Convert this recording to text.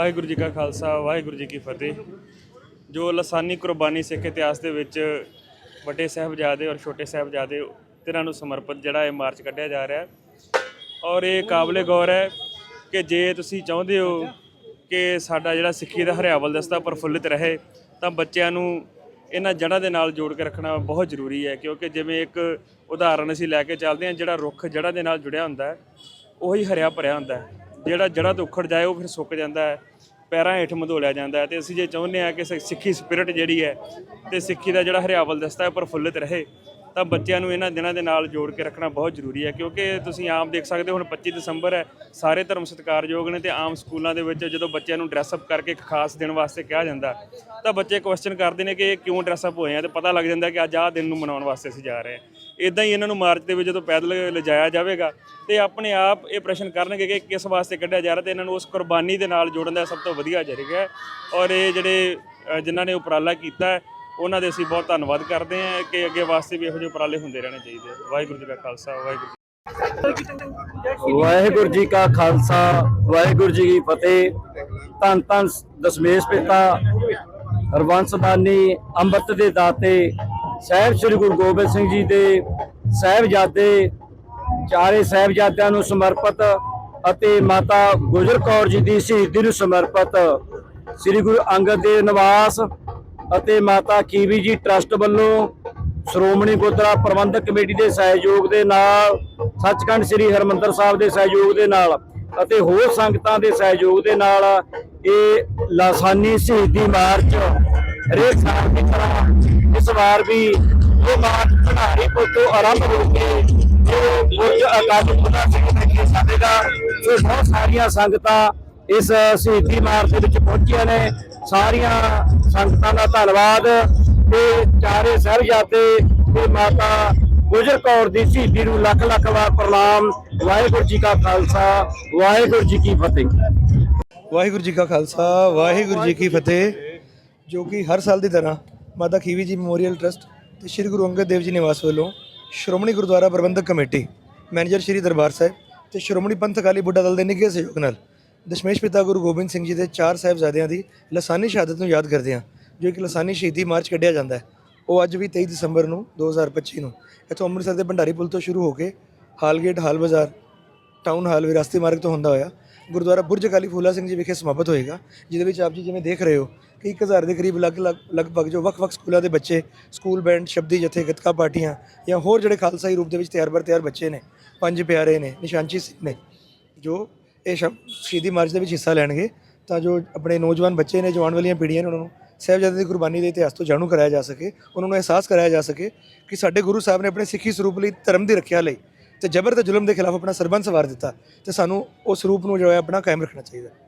ਵਾਹਿਗੁਰੂ ਜੀ ਕਾ ਖਾਲਸਾ, ਵਾਹਿਗੁਰੂ ਜੀ ਕੀ ਫਤਿਹ। ਜੋ ਲਸਾਨੀ ਕੁਰਬਾਨੀ ਸਿੱਖ ਇਤਿਹਾਸ ਦੇ ਵਿੱਚ ਵੱਡੇ ਸਾਹਿਬਜ਼ਾਦੇ ਔਰ ਛੋਟੇ ਸਾਹਿਬਜ਼ਾਦੇ ਤਿਰਾਂ ਨੂੰ ਸਮਰਪਿਤ ਜਿਹੜਾ ਇਹ ਮਾਰਚ ਕੱਢਿਆ ਜਾ ਰਿਹਾ ਔਰ ਇਹ ਕਾਬਲੇ ਗੌਰ ਹੈ ਕਿ ਜੇ ਤੁਸੀਂ ਚਾਹੁੰਦੇ ਹੋ ਕਿ ਸਾਡਾ ਜਿਹੜਾ ਸਿੱਖੀ ਦਾ ਹਰਿਆਵਲ ਦਸਤਾ ਪ੍ਰਫੁੱਲਿਤ ਰਹੇ, ਤਾਂ ਬੱਚਿਆਂ ਨੂੰ ਇਹਨਾਂ ਜੜ੍ਹਾਂ ਦੇ ਨਾਲ ਜੋੜ ਕੇ ਰੱਖਣਾ ਬਹੁਤ ਜ਼ਰੂਰੀ ਹੈ। ਕਿਉਂਕਿ ਜਿਵੇਂ ਇੱਕ ਉਦਾਹਰਨ ਅਸੀਂ ਲੈ ਕੇ ਚੱਲਦੇ ਹਾਂ, ਜਿਹੜਾ ਰੁੱਖ ਜੜ੍ਹਾਂ ਦੇ ਨਾਲ ਜੁੜਿਆ ਹੁੰਦਾ ਹੈ, ਉਹੀ ਹਰਿਆ ਭਰਿਆ ਹੁੰਦਾ ਹੈ। ਜਿਹੜਾ ਜੜ੍ਹਾਂ ਤੋਂ ਉਖੜ ਜਾਏ ਉਹ ਫਿਰ ਸੁੱਕ ਜਾਂਦਾ ਹੈ, ਪੈਰਾਂ ਹੇਠ ਮਧੋਲਿਆ ਜਾਂਦਾ ਹੈ ਤੇ ਅਸੀਂ ਜੇ ਚਾਹੁੰਦੇ ਹਾਂ ਕਿ ਸਿੱਖੀ ਸਪਿਰਿਟ ਜਿਹੜੀ ਹੈ ਤੇ ਸਿੱਖੀ ਦਾ ਜਿਹੜਾ ਹਰਿਆਵਲ ਦਸਤਾ ਹੈ ਪ੍ਰਫੁੱਲਿਤ ਰਹੇ, ਤਾਂ ਬੱਚਿਆਂ ਨੂੰ ਇਹਨਾਂ ਦਿਨਾਂ ਦੇ ਨਾਲ ਜੋੜ ਕੇ ਰੱਖਣਾ ਬਹੁਤ ਜ਼ਰੂਰੀ ਹੈ ਕਿਉਂਕਿ ਤੁਸੀਂ ਆਮ ਦੇਖ ਸਕਦੇ ਹੋ ਹੁਣ 25 ਦਸੰਬਰ ਹੈ, ਸਾਰੇ ਧਰਮ ਸਤਿਕਾਰਯੋਗ ਨੇ ਤੇ ਆਮ ਸਕੂਲਾਂ ਦੇ ਵਿੱਚ ਜਦੋਂ ਬੱਚਿਆਂ ਨੂੰ ਡਰੈਸ ਅਪ ਕਰਕੇ ਇੱਕ ਖਾਸ ਦਿਨ ਵਾਸਤੇ ਕਿਹਾ ਜਾਂਦਾ, ਤਾਂ ਬੱਚੇ ਕੁਐਸਚਨ ਕਰਦੇ ਨੇ ਕਿ ਇਹ ਕਿਉਂ ਡਰੈਸ ਅਪ ਹੋਏ ਆ ਤੇ ਪਤਾ ਲੱਗ ਜਾਂਦਾ ਕਿ ਅੱਜ ਆਹ ਦਿਨ ਨੂੰ ਮਨਾਉਣ ਵਾਸਤੇ ਅਸੀਂ ਜਾ ਰਹੇ ਹਾਂ। ਇਦਾਂ ਹੀ ਇਹਨਾਂ ਨੂੰ ਮਾਰਚ ਦੇ ਵਿੱਚ ਜਦੋਂ ਪੈਦਲ ਲਿਜਾਇਆ ਜਾਵੇਗਾ ਤੇ ਆਪਣੇ ਆਪ ਇਹ ਪ੍ਰਸ਼ਨ ਕਰਨਗੇ ਕਿ ਕਿਸ ਵਾਸਤੇ ਕੱਢਿਆ ਜਾ ਰਿਹਾ ਤੇ ਇਹਨਾਂ ਨੂੰ ਉਸ ਕੁਰਬਾਨੀ ਦੇ ਨਾਲ ਜੋੜਨ ਦਾ ਸਭ ਤੋਂ ਵਧੀਆ ਜ਼ਰੀਆ ਔਰ ਇਹ ਜਿਹੜੇ ਅ, ਜਿਨ੍ਹਾਂ ਨੇ ਉਪਰਾਲਾ ਕੀਤਾ ਉਹਨਾਂ ਦੇ ਅਸੀਂ ਬਹੁਤ ਧੰਨਵਾਦ ਕਰਦੇ ਹਾਂ ਕਿ ਅੱਗੇ ਵਾਸਤੇ ਵੀ ਇਹੋ ਜਿਹੇ ਉਪਰਾਲੇ ਹੁੰਦੇ ਰਹਿਣੇ ਚਾਹੀਦੇ ਵਾਹਿਗੁਰੂ ਜੀ ਕਾ ਖਾਲਸਾ ਵਾਹਿਗੁਰੂ ਵਾਹਿਗੁਰੂ ਜੀ ਕਾ ਖਾਲਸਾ ਵਾਹਿਗੁਰੂ ਜੀ ਕੀ ਫਤਿਹ। ਧੰਨ ਧੰਨ ਦਸ਼ਮੇਸ਼ ਪਿਤਾ ਹਰਵੰਸ ਬਾਨੀ ਅੰਮ੍ਰਿਤ ਦੇ ਦਾਤੇ ਸਾਹਿਬ ਸ੍ਰੀ ਗੁਰੂ ਗੋਬਿੰਦ ਸਿੰਘ ਜੀ ਦੇ ਸਾਹਿਬਜ਼ਾਦੇ, ਚਾਰੇ ਸਾਹਿਬਜ਼ਾਦਿਆਂ ਨੂੰ ਸਮਰਪਿਤ ਅਤੇ ਮਾਤਾ ਗੁਜਰ ਕੌਰ ਜੀ ਦੀ ਸ਼ਹੀਦੀ ਨੂੰ ਸਮਰਪਿਤ ਸ੍ਰੀ ਗੁਰੂ ਅੰਗਦ ਦੇਵ ਨਿਵਾਸ ਅਤੇ ਮਾਤਾ ਕੀਵੀ ਜੀ ਟਰਸਟ ਵੱਲੋਂ ਸ਼੍ਰੋਮਣੀ ਗੁਰਦੁਆਰਾ ਪ੍ਰਬੰਧਕ ਕਮੇਟੀ ਦੇ ਸਹਿਯੋਗ ਦੇ ਨਾਲ, ਸੱਚਖੰਡ ਸ੍ਰੀ ਹਰਮੰਦਰ ਸਾਹਿਬ ਦੇ ਸਹਿਯੋਗ ਦੇ ਨਾਲ ਅਤੇ ਹੋਰ ਸੰਗਤਾਂ ਦੇ ਸਹਿਯੋਗ ਦੇ ਨਾਲ ਇਹ ਲਾਸਾਨੀ ਸ਼ਹੀਦੀ ਮਾਰਚ ਹਰੇਕ ਸਾਲ ਦੀ ਤਰ੍ਹਾਂ ਇਸ ਵਾਰ ਵੀ ਇਹ ਮਾਰਚ ਭੰਡਾਰੀ ਤੋਂ ਆਰੰਭ ਹੋ ਕੇ ਜੋ ਗੁਰਜ ਅਕਾਲੀ ਪੁਰਾ ਸਿੰਘ ਵਿਖੇ ਸਾਡੇਗਾ ਸੋ ਬਹੁਤ ਸਾਰੀਆਂ ਸੰਗਤਾਂ ਇਸ ਸ਼ਹੀਦੀ ਮਾਰਚ ਦੇ ਵਿੱਚ ਪਹੁੰਚੀਆਂ ਨੇ। ਸਾਰੀਆਂ ਸੰਗਤਾਂ ਦਾ ਧੰਨਵਾਦ। ਤੇ ਚਾਰੇ ਸਾਹਿਬਜ਼ਾਦੇ, ਤੇ ਮਾਤਾ ਗੁਜਰ ਕੌਰ ਦੀ ਸ਼ਹੀਦੀ ਨੂੰ ਲੱਖ ਲੱਖ ਵਾਰ ਪ੍ਰਣਾਮ। ਵਾਹਿਗੁਰੂ ਜੀ ਕਾ ਖਾਲਸਾ, ਵਾਹਿਗੁਰੂ ਜੀ ਕੀ ਫਤਿਹ। ਵਾਹਿਗੁਰੂ ਜੀ ਕਾ ਖਾਲਸਾ, ਵਾਹਿਗੁਰੂ ਜੀ ਕੀ ਫਤਿਹ। ਜੋ ਕਿ ਹਰ ਸਾਲ ਦੀ ਤਰ੍ਹਾਂ ਮਾਤਾ ਖੀਵੀ ਜੀ ਮੈਮੋਰੀਅਲ ਟਰਸਟ ਤੇ ਸ੍ਰੀ ਗੁਰੂ ਅੰਗਦ ਦੇਵ ਜੀ ਨਿਵਾਸ ਵੱਲੋਂ ਸ਼੍ਰੋਮਣੀ ਗੁਰਦੁਆਰਾ ਪ੍ਰਬੰਧਕ ਕਮੇਟੀ, ਮੈਨੇਜਰ ਸ੍ਰੀ ਦਰਬਾਰ ਸਾਹਿਬ ਤੇ ਸ਼੍ਰੋਮਣੀ ਪੰਥ ਅਕਾਲੀ ਬੁੱਢਾ ਦਲ ਦੇ ਨਿੱਘੇ ਸਹਿਯੋਗ ਨਾਲ ਦਸ਼ਮੇਸ਼ ਪਿਤਾ ਗੁਰੂ ਗੋਬਿੰਦ ਸਿੰਘ ਜੀ ਦੇ ਚਾਰ ਸਾਹਿਬਜ਼ਾਦਿਆਂ ਦੀ ਲਸਾਨੀ ਸ਼ਹਾਦਤ ਨੂੰ ਯਾਦ ਕਰਦੇ ਹਾਂ, ਜੋ ਇੱਕ ਲਸਾਨੀ ਸ਼ਹੀਦੀ ਮਾਰਚ ਕੱਢਿਆ ਜਾਂਦਾ ਹੈ। ਉਹ ਅੱਜ ਵੀ 23 ਦਸੰਬਰ ਨੂੰ 2025 ਨੂੰ ਇੱਥੋਂ ਅੰਮ੍ਰਿਤਸਰ ਦੇ ਭੰਡਾਰੀ ਪੁਲ ਤੋਂ ਸ਼ੁਰੂ ਹੋ ਕੇ ਹਾਲਗੇਟ ਹਾਲ ਬਾਜ਼ਾਰ, ਟਾਊਨ ਹਾਲ ਵਿਰਾਸਤੀ ਮਾਰਗ ਤੋਂ ਹੁੰਦਾ ਹੋਇਆ ਗੁਰਦੁਆਰਾ ਬੁਰਜ ਅਕਾਲੀ ਫੂਲਾ ਸਿੰਘ ਜੀ ਵਿਖੇ ਸਮਾਪਤ ਹੋਏਗਾ, ਜਿਹਦੇ ਵਿੱਚ ਆਪ ਜੀ ਜਿਵੇਂ ਦੇਖ ਰਹੇ ਹੋ ਕਿ 1000 ਦੇ ਕਰੀਬ ਲਗ ਲਗਭਗ ਜੋ ਵੱਖ-ਵੱਖ ਸਕੂਲਾਂ ਦੇ ਬੱਚੇ, ਸਕੂਲ ਬੈਂਡ, ਸ਼ਬਦੀ ਜਥੇ, ਗੱਤਕਾ ਪਾਰਟੀਆਂ ਜਾਂ ਹੋਰ ਜਿਹੜੇ ਖਾਲਸਾਈ ਰੂਪ ਦੇ ਵਿੱਚ ਤਿਆਰ ਬਰ ਤਿਆਰ ਬੱਚੇ ਨੇ, ਪੰਜ ਪਿਆਰੇ ਨੇ ਨਿਸ਼ਾਨਚੀ ਸਿੰਘ ਨੇ, ਜੋ ਇਹ ਸ਼ਬ, ਸ਼ਹੀਦੀ ਮਾਰਚ ਦੇ ਵਿੱਚ ਹਿੱਸਾ ਲੈਣਗੇ, ਤਾਂ ਜੋ ਆਪਣੇ ਨੌਜਵਾਨ ਬੱਚੇ ਨੇ ਜੋ ਆਉਣ ਵਾਲੀਆਂ ਪੀੜ੍ਹੀਆਂ ਨੇ ਉਹਨਾਂ ਨੂੰ ਸਾਹਿਬਜ਼ਾਦੇ ਦੀ ਕੁਰਬਾਨੀ ਦੇ ਇਤਿਹਾਸ ਤੋਂ ਜਾਣੂ ਕਰਾਇਆ ਜਾ ਸਕੇ, ਉਹਨਾਂ ਨੂੰ ਅਹਿਸਾਸ ਕਰਾਇਆ ਜਾ ਸਕੇ ਕਿ ਸਾਡੇ ਗੁਰੂ ਸਾਹਿਬ ਨੇ ਆਪਣੇ ਸਿੱਖੀ ਸਰੂਪ ਲਈ ਧਰਮ ਦੀ ਰੱਖਿਆ ਲਈ ਤੇ ਜ਼ਬਰ ਤੇ ਜ਼ੁਲਮ ਦੇ ਖਿਲਾਫ ਆਪਣਾ ਸਰਬੰਸ ਵਾਰ ਦਿੱਤਾ ਤੇ ਸਾਨੂੰ ਉਸ ਰੂਪ ਨੂੰ ਜੋ ਹੈ ਆਪਣਾ ਕਾਇਮ ਰੱਖਣਾ ਚਾਹੀਦਾ।